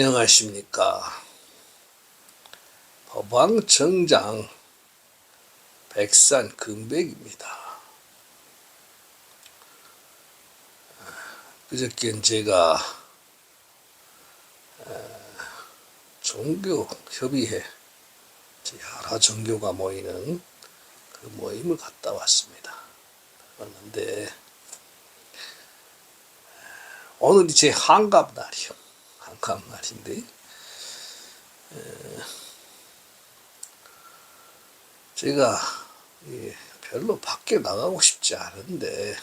안녕하십니까. 법왕정장 백산 금백입니다. 그저께 제가 종교협의회 여러 종교가 모이는 그 모임을 갔다 왔습니다. 왔는데 오늘이 제 한갑 날이요. 날인데 에, 제가 예, 별로 밖에 나가고 싶지 않은데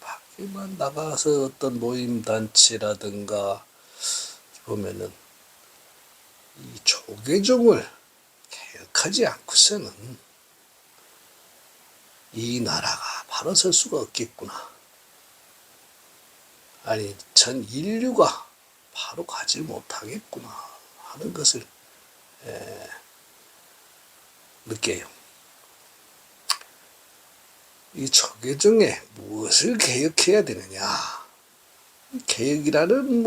밖에만 나가서 어떤 모임 단체라든가 보면은 이 조계종을 개혁하지 않고서는 이 나라가 바로 설 수가 없겠구나. 아니 전 인류가 바로 가지 못하겠구나 하는 것을 에, 느껴요. 이 초계종에 무엇을 개혁해야 되느냐? 개혁이라는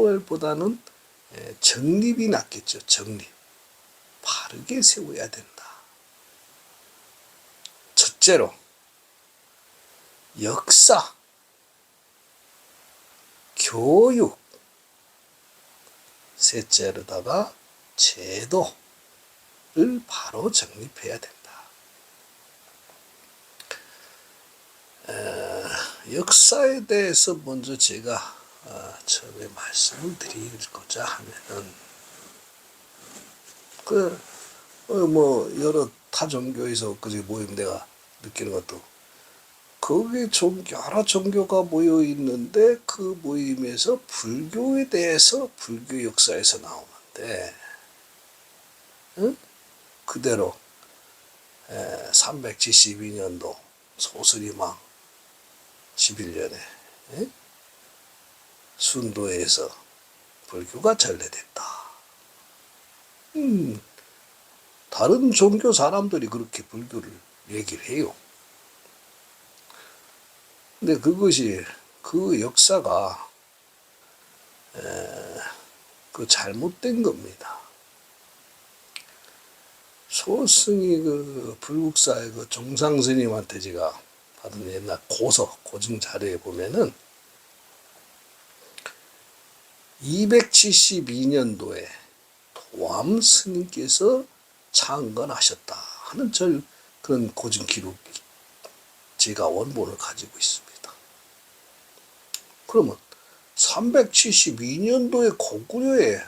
에, 정립이 낫겠죠. 정립. 바르게 세워야 된다. 첫째로 역사, 교육, 셋째로다가 제도를 바로 정립해야 된다. 에, 역사에 대해서 먼저 제가 어, 처음에 말씀을 드리고자 하면은 그, 어, 뭐, 여러 타 종교에서 그저 모임 내가 느끼는 것도 거기 종, 여러 종교가 모여 있는데 그 모임에서 불교에 대해서 불교 역사에서 나오는데 응? 그대로 372년도 소스리망 11년에 에? 순도에서 불교가 전래됐다. 음, 다른 종교 사람들이 그렇게 불교를 얘기를 해요. 근데 그것이 그 역사가 에, 그 잘못된 겁니다. 소승이 그 불국사의 그 종상 스님한테 제가 받은 옛날 고서 고증 자료에 보면은 272년도에 도암 스님께서 창건하셨다 하는 절 그런 고증 기록 제가 원본을 가지고 있습니다. 그러면 372년도에 고구려에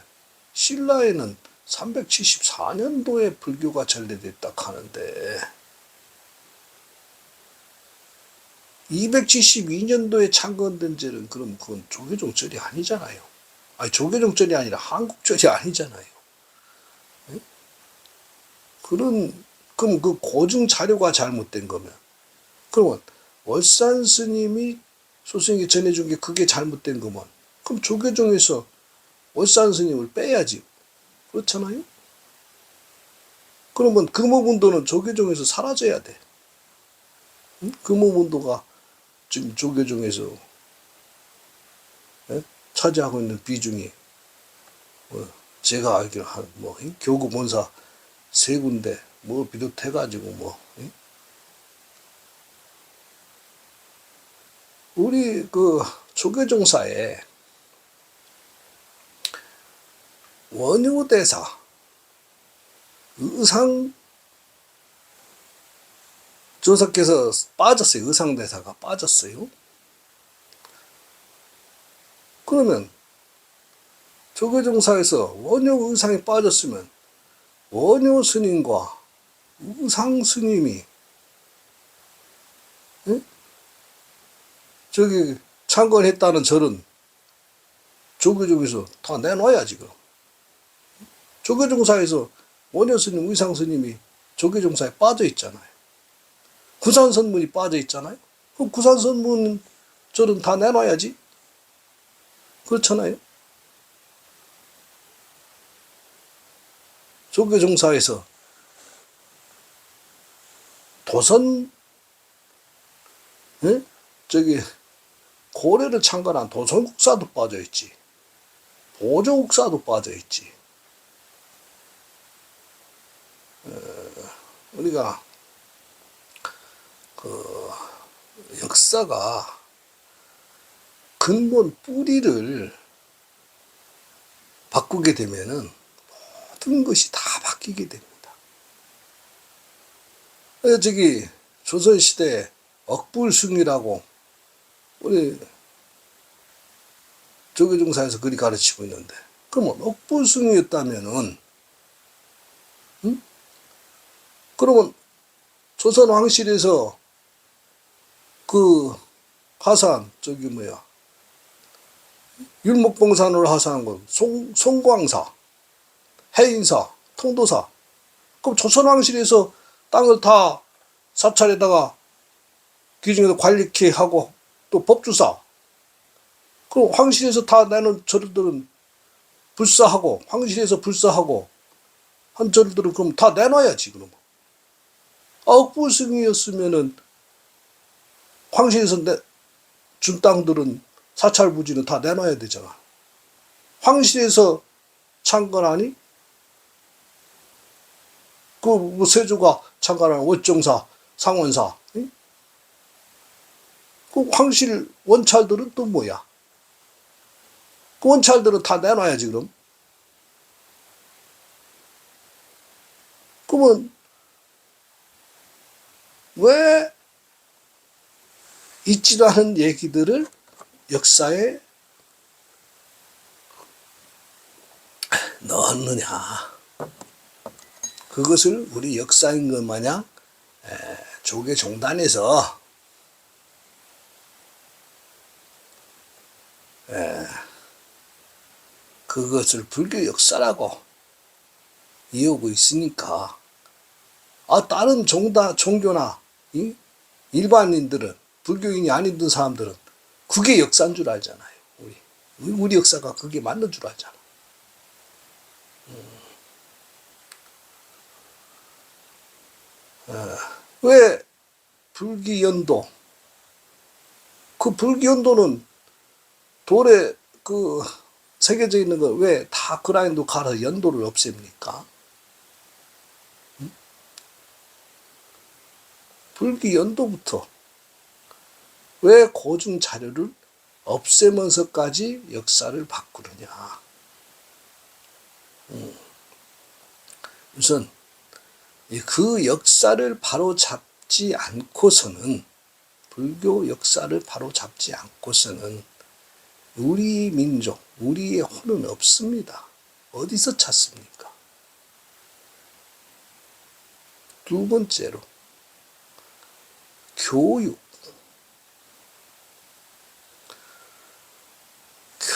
신라에는 374년도에 불교가 전래됐다 하는데 272년도에 창건된 절은 그럼 그건 조계종절이 아니잖아요. 아니 조계종절이 아니라 한국절이 아니잖아요. 네? 그런 그럼 그 고증 자료가 잘못된 거면 그러면 월산 스님이 소승에게 전해준 게 그게 잘못된 거면 그럼 조계종에서 월산 스님을 빼야지 그렇잖아요. 그러면 금호문도는 조계종에서 사라져야 돼. 응? 금호문도가 지금 조계종에서 예? 차지하고 있는 비중이 뭐 제가 알기로 한뭐 교구 본사 세 군데 뭐 비롯해가지고 뭐 예? 우리 그 조계종사에 원효대사 의상 조석께서 빠졌어요. 의상대사가 빠졌어요. 그러면 조계종사에서 원효 의상이 빠졌으면 원효 스님과 의상 스님이 응? 저기 창건했다는 절은 조계종에서 다 내놔야지 그럼. 조계종사에서 원효 스님, 의상 스님이 조계종사에 빠져 있잖아요. 구산선문이 빠져 있잖아요. 그럼 구산선문 절은 다 내놔야지. 그렇잖아요. 조계종사에서 도선, 예? 저기 고래를 창건한 도선국사도 빠져 있지. 보조국사도 빠져 있지. 어, 우리가 그 역사가 근본 뿌리를 바꾸게 되면은 모든 것이 다 바뀌게 됩니다. 어, 저기 조선시대 억불승이라고 우리 조계종사에서 그리 가르치고 있는데 그러면 억불승이었다면은 응? 그러면 조선 왕실에서 그 하산 저기 뭐야 율목봉산을 하산한 건 송, 송광사 해인사 통도사 그럼 조선 왕실에서 땅을 다 사찰에다가 기중에서 관리케 하고 또 법주사. 그럼 황실에서 다 내는 절들은 불사하고 황실에서 불사하고 한 절들은 그럼 다 내놔야지 그럼 억부승이었으면은 황실에서 내, 준 땅들은 사찰 부지는 다 내놔야 되잖아. 황실에서 창건하니? 그뭐 세조가 창건한 월정사 상원사. 응? 그 황실 원찰들은 또 뭐야 그 원찰들은 다 내놔야지 그럼. 그러면 왜 있지도 않은 얘기들을 역사에 넣었느냐. 그것을 우리 역사인 것 마냥 조계 종단에서 에, 그것을 불교 역사라고 이어오고 있으니까 아 다른 종다 종교나 이? 일반인들은 불교인이 아닌 사람들은 그게 역사인 줄 알잖아요. 우리 우리 역사가 그게 맞는 줄 알잖아. 음. 어, 왜 불기연도 그 불기연도는 돌에 그 새겨져 있는 거왜다 그라인도 갈아 연도를 없앱니까? 응? 불기 연도부터 왜 고증 자료를 없애면서까지 역사를 바꾸느냐? 음. 우선 그 역사를 바로 잡지 않고서는 불교 역사를 바로 잡지 않고서는 우리 민족, 우리의 혼은 없습니다. 어디서 찾습니까? 두 번째로, 교육.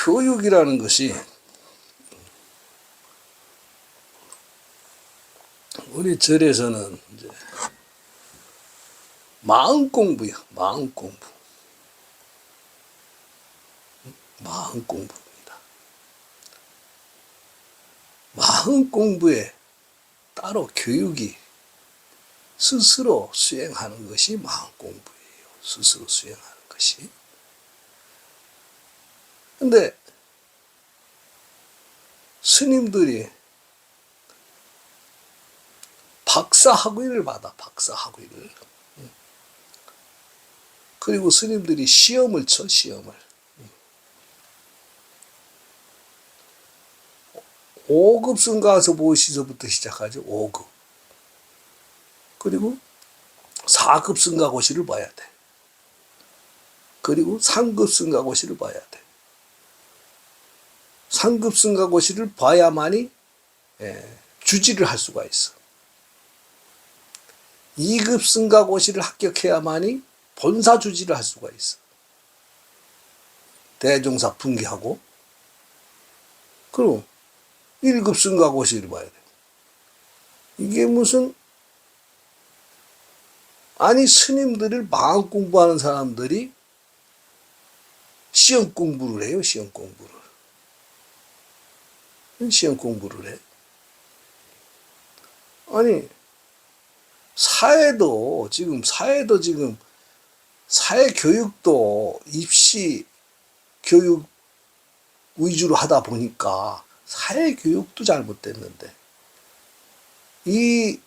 교육이라는 것이 우리 절에서는 이제 마음 공부요, 마음 공부. 마음 공부입니다. 마음 공부에 따로 교육이 스스로 수행하는 것이 마음 공부예요. 스스로 수행하는 것이. 근데 스님들이 박사 학위를 받아, 박사 학위를. 그리고 스님들이 시험을 쳐, 시험을. 5급 승가서 보시서부터 시작하죠. 5급. 그리고 4급 승가고시를 봐야 돼. 그리고 3급 승가고시를 봐야 돼. 3급 승가고시를 봐야만이 예, 주지를 할 수가 있어. 2급 승가고시를 합격해야만이 본사 주지를 할 수가 있어. 대종사 분기하고. 그리고 1급 승 가고시를 봐야 돼. 이게 무슨 아니 스님들을 마음 공부하는 사람들이 시험 공부를 해요. 시험 공부를. 시험 공부를 해. 아니 사회도 지금 사회도 지금 사회 교육도 입시 교육 위주로 하다 보니까 사회 교육도 잘못됐는데 이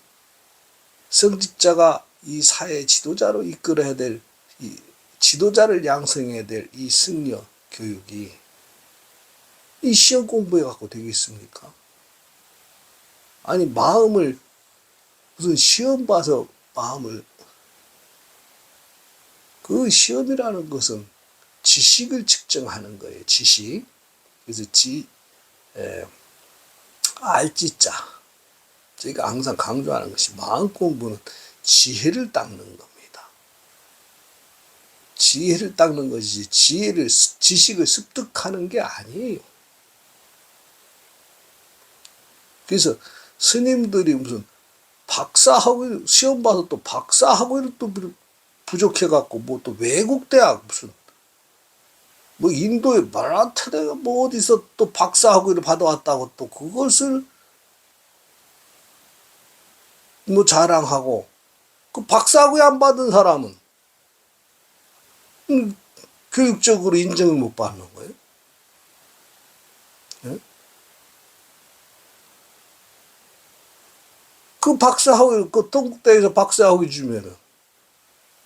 성직자가 이 사회 지도자로 이끌어야 될 이 지도자를 양성해야 될 이 승려 교육이 이 시험 공부해 갖고 되겠습니까? 아니 마음을 무슨 시험 봐서 마음을 그 시험이라는 것은 지식을 측정하는 거예요. 지식. 그래서 지 에, 알지자. 제가 항상 강조하는 것이 마음 공부는 지혜를 닦는 겁니다. 지혜를 닦는 것이지 지혜를 지식을 습득하는 게 아니에요. 그래서 스님들이 무슨 박사하고 시험 봐서 또 박사하고 또 부족해 갖고 뭐 또 외국 대학 무슨 뭐 인도의 마라타대가 뭐 어디서 또 박사학위를 받아왔다고 또 그것을 뭐 자랑하고 그 박사학위 안 받은 사람은 음, 교육적으로 인정을 못 받는 거예요. 예? 그 박사학위 그 동국대에서 박사학위 주면은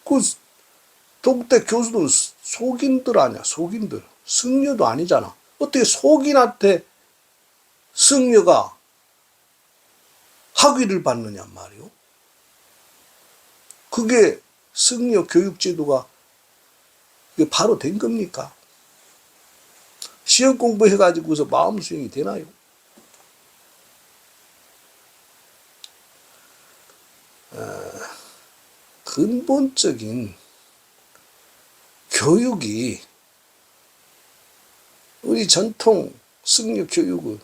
그 동국대 교수들 속인들 아니야 속인들 승려도 아니잖아 어떻게 속인한테 승려가 학위를 받느냐 말이요 그게 승려 교육제도가 바로 된 겁니까? 시험 공부해가지고서 마음 수행이 되나요? 어, 근본적인 교육이 우리 전통 승려 교육을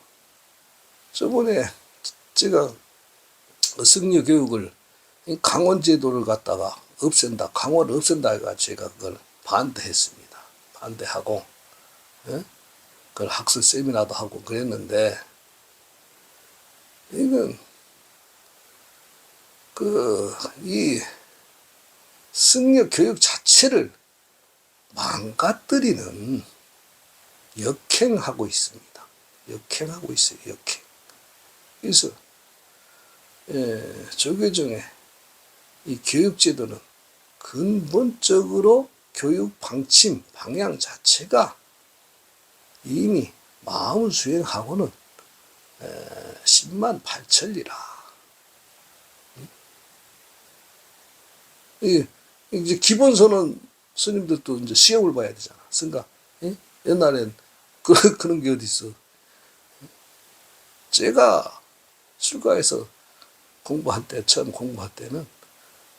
저번에 제가 그 승려 교육을 강원 제도를 갖다가 없앤다 강원을 없앤다 해가 제가 그걸 반대했습니다 반대하고 예? 그걸 학술 세미나도 하고 그랬는데 이건 그 이 승려 교육 자체를 망가뜨리는 역행하고 있습니다. 역행하고 있어요. 역행. 그래서 예, 조교정의 이 교육제도는 근본적으로 교육 방침 방향 자체가 이미 마음 수행하고는 에, 10만 8천리라. 이 이제 기본서는 스님들도 이제 시험을 봐야 되잖아. 그러니까 예? 옛날엔 그, 그런 게 어디 있어. 제가 출가해서 공부할 때 처음 공부할 때는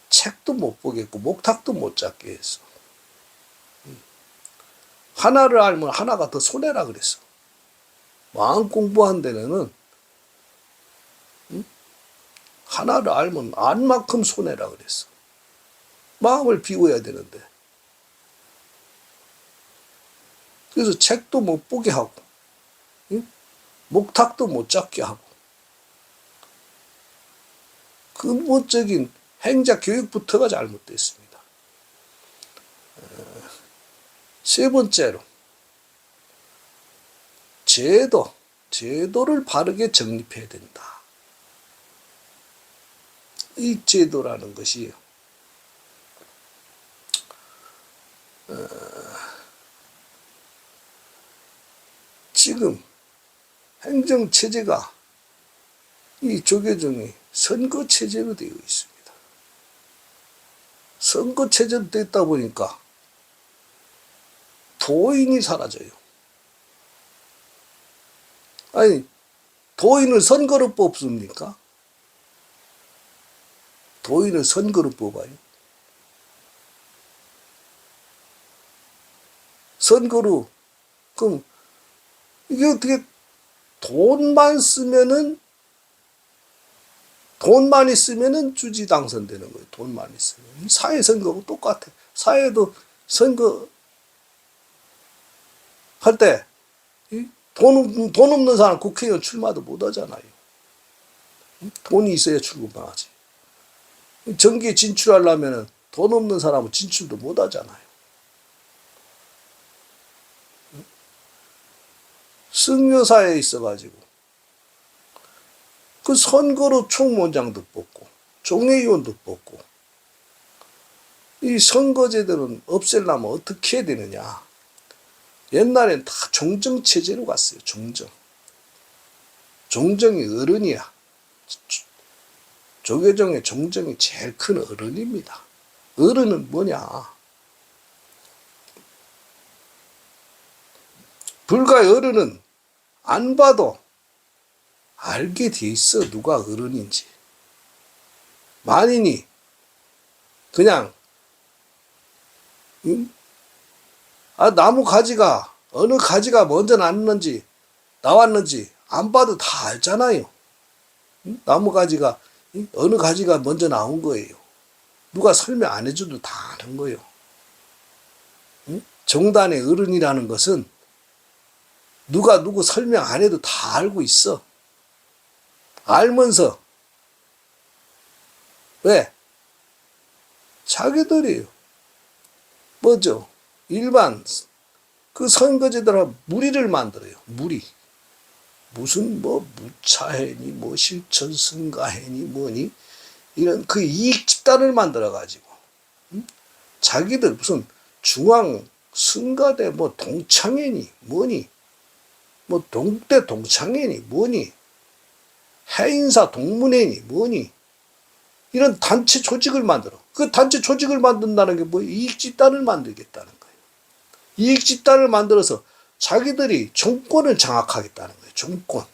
책도 못 보겠고 목탁도 못 잡게 했어. 하나를 알면 하나가 더 손해라 그랬어. 마음 공부한 데는 하나를 알면 안 만큼 손해라 그랬어. 마음을 비워야 되는데. 그래서 책도 못 보게 하고, 목탁도 못 잡게 하고, 근본적인 행자 교육부터가 잘못됐습니다. 어, 세 번째로, 제도, 제도를 바르게 정립해야 된다. 이 제도라는 것이 어, 지금 행정 체제가 이 조계종이 선거 체제로 되어 있습니다. 선거 체제로 됐다 보니까 도인이 사라져요. 아니 도인을 선거로 뽑습니까? 도인을 선거로 뽑아요. 선거로 그럼 이게 어떻게 돈만 쓰면은 돈만 있으면은 주지 당선되는 거예요. 돈만 있으면 사회 선거하고 똑같아. 사회도 선거 할때 돈, 돈 없는 사람 국회의원 출마도 못 하잖아요. 돈이 있어야 출마하지. 정기에 진출하려면 돈 없는 사람은 진출도 못 하잖아요. 승려사에 있어가지고 그 선거로 총무원장도 뽑고 종례위원도 뽑고 이 선거제도는 없애려면 어떻게 해야 되느냐. 옛날엔 다 종정 체제로 갔어요 종정. 종정이 어른이야. 조계종의 종정이 제일 큰 어른입니다. 어른은 뭐냐? 불가의 어른은 안 봐도 알게 돼 있어 누가 어른인지 만인이 그냥 응? 아 나무 가지가 어느 가지가 먼저 났는지 나왔는지 안 봐도 다 알잖아요 응? 나무 가지가 응? 어느 가지가 먼저 나온 거예요 누가 설명 안 해줘도 다 아는 거예요 응? 정단의 어른이라는 것은 누가 누구 설명 안 해도 다 알고 있어. 알면서 왜? 자기들이 뭐죠? 일반 그 선거제들하고 무리를 만들어요. 무리. 무슨 뭐 무차해니 뭐 실천승가해니 뭐니 이런 그 이익 집단을 만들어 가지고 자기들 무슨 중앙 승가대 뭐 동창회니 뭐니 뭐 동대 동창회니 뭐니? 해인사 동문회니 뭐니? 이런 단체 조직을 만들어. 그 단체 조직을 만든다는 게 뭐 이익집단을 만들겠다는 거예요. 이익집단을 만들어서 자기들이 정권을 장악하겠다는 거예요 정권.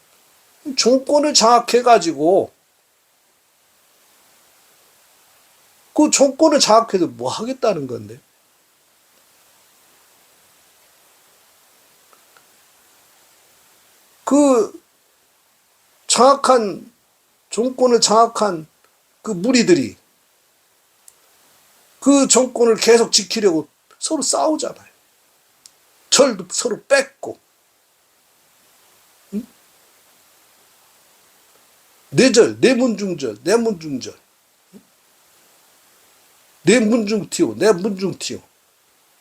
정권을 장악해 가지고 그 정권을 장악해서 뭐 하겠다는 건데 그 장악한 정권을 장악한 그 무리들이 그 정권을 계속 지키려고 서로 싸우잖아요. 절도 서로 뺏고 응? 내절, 내문중절, 내문중절 내문중티오, 내문중티오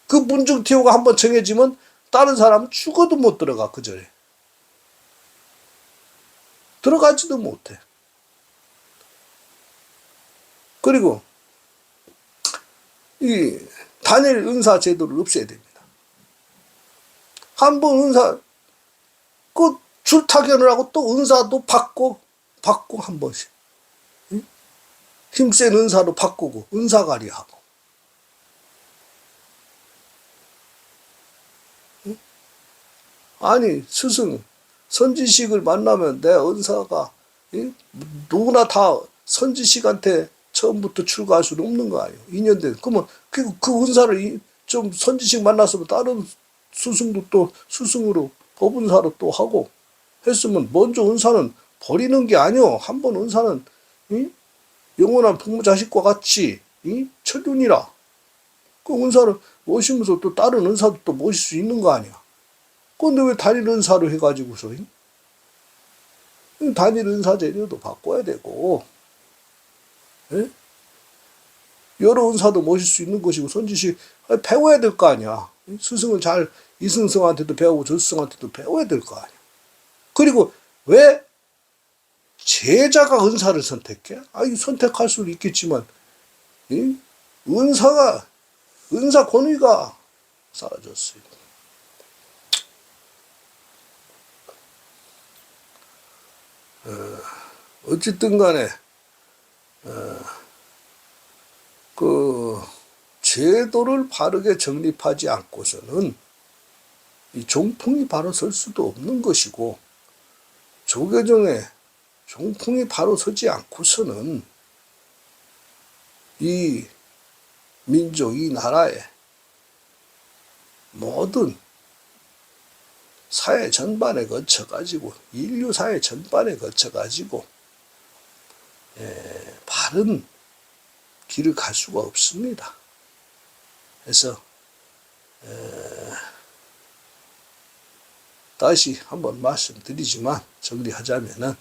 그 문중티오가 한번 정해지면 다른 사람은 죽어도 못 들어가 그 절에 들어가지도 못해. 그리고 이 단일 은사 제도를 없애야 됩니다. 한 번 은사 그 줄타견을 하고 또 은사도 받고 받고 한 번씩 힘센 은사로 바꾸고 은사가리 하고 아니 스승 선지식을 만나면 내 은사가 이? 누구나 다 선지식한테 처음부터 출가할 수는 없는 거 아니에요. 2년 된. 그러면 그, 그 은사를 이, 좀 선지식 만났으면 다른 스승도 또 스승으로 법은사로 또 하고 했으면 먼저 은사는 버리는 게 아니오. 한 번 은사는 이? 영원한 부모 자식과 같이 이? 천륜이라. 그 은사를 모시면서 또 다른 은사도 또 모실 수 있는 거 아니야. 근데 왜 단일 은사로 해가지고서 단일 은사 제도도 바꿔야 되고 예? 여러 은사도 모실 수 있는 것이고 선지식 배워야 될 거 아니야 스승을 잘 이승성한테도 배우고 저승한테도 배워야 될 거 아니야 그리고 왜 제자가 은사를 선택해? 아니 선택할 수도 있겠지만 예? 은사가 은사 권위가 사라졌어요. 어, 쨌든 간에, 어, 그, 제도를 바르게 정립하지 않고서는 이 종풍이 바로 설 수도 없는 것이고, 조계종에 종풍이 바로 서지 않고서는 이 민족, 이 나라의 모든 사회 전반에 거쳐가지고 인류 사회 전반에 거쳐가지고 예, 바른 길을 갈 수가 없습니다. 그래서 에, 다시 한번 말씀드리지만 정리하자면은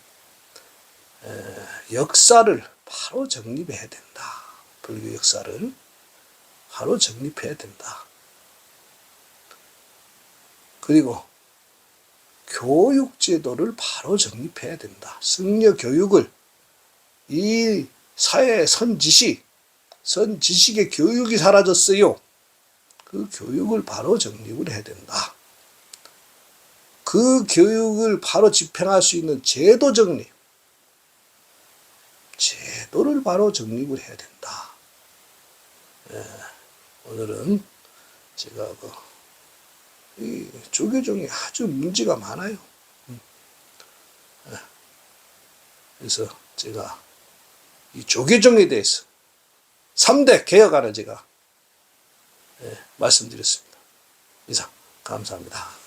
에, 역사를 바로 정립해야 된다. 불교 역사를 바로 정립해야 된다. 그리고 교육 제도를 바로 정립해야 된다. 승려 교육을 이 사회 선지식, 선지식의 교육이 사라졌어요. 그 교육을 바로 정립을 해야 된다. 그 교육을 바로 집행할 수 있는 제도 정립, 제도를 바로 정립을 해야 된다. 예, 오늘은 제가 그, 이 조계종이 아주 문제가 많아요. 음. 예, 그래서 제가 이 조계종에 대해서 3대 개혁안을 제가 예, 말씀드렸습니다. 이상 감사합니다.